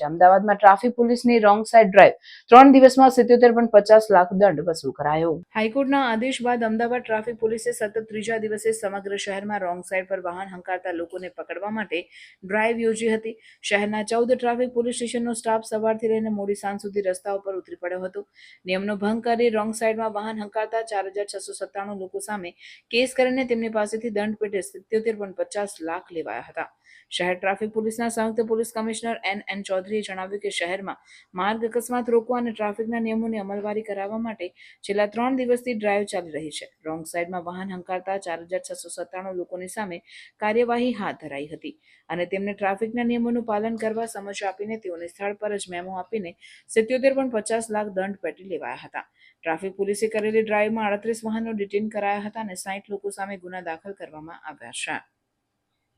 છે. અમદાવાદમાં ટ્રાફિક પોલીસની રોંગ સાઇડ ડ્રાઈવ ત્રણ દિવસમાં સિત્યોતેર પોઈન્ટ પચાસ લાખ દંડ વસૂલ કરાયો. હાઈકોર્ટના આદેશ બાદ અમદાવાદ ટ્રાફિક પોલીસે સતત ત્રીજા દિવસે સમગ્ર શહેરમાં રોંગ સાઇડ પર વાહન હંકારતા લોકોને પકડવા માટે ડ્રાઈવ યોજી હતી. શહેરના ચૌદ ટ્રાફિક પોલીસ સ્ટેશનનો સ્ટાફ સવારથી લઈને મોડી સાંજ સુધી રસ્તા ઉપર ઉતરી પડ્યો હતો. નિયમનો ભંગ કરી રોંગ સાઇડમાં વાહન હંકારતા ચાર હજાર છસો સત્તાણું લોકો સામે કેસ કરીને તેમની પાસેથી દંડ પેટે સિત્યોતેર પોઈન્ટ પચાસ લાખ લેવાયા હતા. શહેર ટ્રાફિક પોલીસના સંયુક્ત પોલીસ કમિશનર એન એન ચૌધરીએ જણાવ્યું કે શહેરમાં માર્ગ અકસ્માત રોકવા અને ટ્રાફિકના નિયમોની અમલવારી કરાવવા માટે છેલ્લા ત્રણ દિવસથી ડ્રાઈવ ચાલી રહી છે. રોંગ સાઈડમાં વાહન હંકારતા ચાર હજાર છસો સત્તાણું લોકોની સામે કાર્યવાહી હાથ ધરાઈ હતી અને તેમને ટ્રાફિકના નિયમોનું પાલન કરવા સમજ આપીને તેઓને સ્થળ પર જ મેમો આપીને સિત્યોતેર પણ પચાસ લાખ દંડ પેટી લેવાયા હતા. ટ્રાફિક પોલીસે કરેલી ડ્રાઈવમાં આડત્રીસ વાહનો ડિટેન કરાયા હતા અને સાઠ લોકો સામે ગુના દાખલ કરવામાં આવ્યા છે.